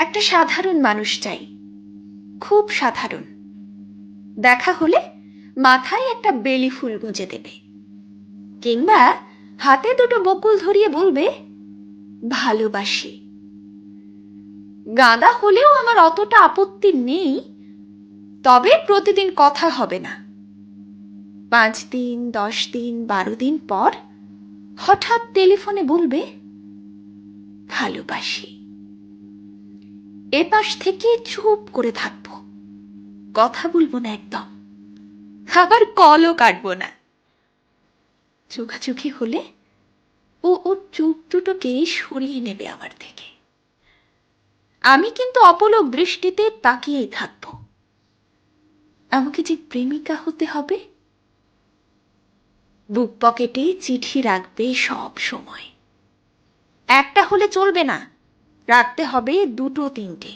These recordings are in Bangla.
একটা সাধারণ মানুষ চাই। খুব সাধারণ। দেখা হলে মাথায় একটা বেলি ফুল গুঁজে দেবে। কিংবা হাতে দুটো বকুল ধরিয়ে বলবে, ভালোবাসি। গাঁদা হলেও আমার অতটা আপত্তি নেই, তবে প্রতিদিন কথা হবে না। পাঁচ দিন, দশ দিন, বারো দিন পর হঠাৎ টেলিফোনে বলবে, ভালোবাসি। এপাশ থেকে চুপ করে থাকব। কথা বলব না একদম। আবার কলও কাটবো না। চোখাচোখি হলে ও ওর চোখ দুটোকে সরিয়ে নেবে আমার থেকে। আমি কিন্তু অপলক দৃষ্টিতে তাকিয়েই থাকব। আমাকে যে প্রেমিকা হতে হবে? বুক পকেটে চিঠি রাখবে সব সময়। একটা হলে চলবে না। রাখতে হবে দুটো তিনটে।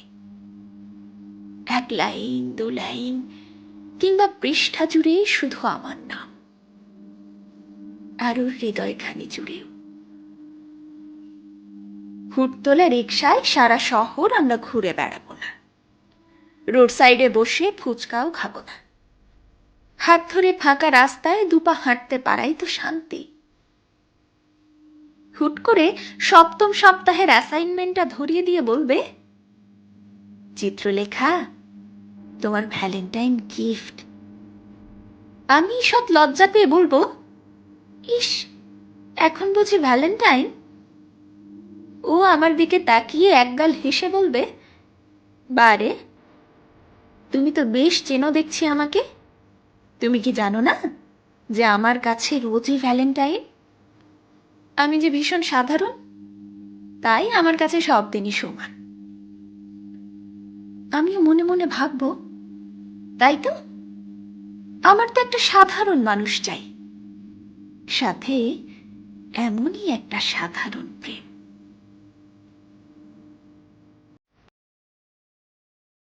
এক লাইন, দু লাইন, কিংবা পৃষ্ঠা জুড়ে শুধু আমার নাম। আর ওর হৃদয়খানি জুড়েও। হুটতোলা রিক্সায় সারা শহর আমরা ঘুরে বেড়াবো না। রোড সাইডে বসে ফুচকাও খাব না। হাত ধরে ফাঁকা রাস্তায় দুপা হাঁটতে পারাই তো শান্তি। হুট করে সপ্তম সপ্তাহের অ্যাসাইনমেন্টটা ধরিয়ে দিয়ে বলবে, চিত্রলেখা, তোমার ভ্যালেন্টাইন গিফট আমি সব লজ্জা পেয়ে বলব, ইস, এখন বুঝি ভ্যালেন্টাইন ও আমার দিকে তাকিয়ে একগাল হেসে বলবে, বারে, তুমি তো বেশ চেনো দেখছি আমাকে। তুমি কি জানো না যে আমার কাছে রোজই ভ্যালেন্টাইন আমি যে ভীষণ সাধারণ, তাই আমার কাছে সব দিনই সমান। আমিও মনে মনে ভাবব, তাই তো? আমার তো একটা সাধারণ মানুষ চাই, সাথে এমনই একটা সাধারণ প্রেম।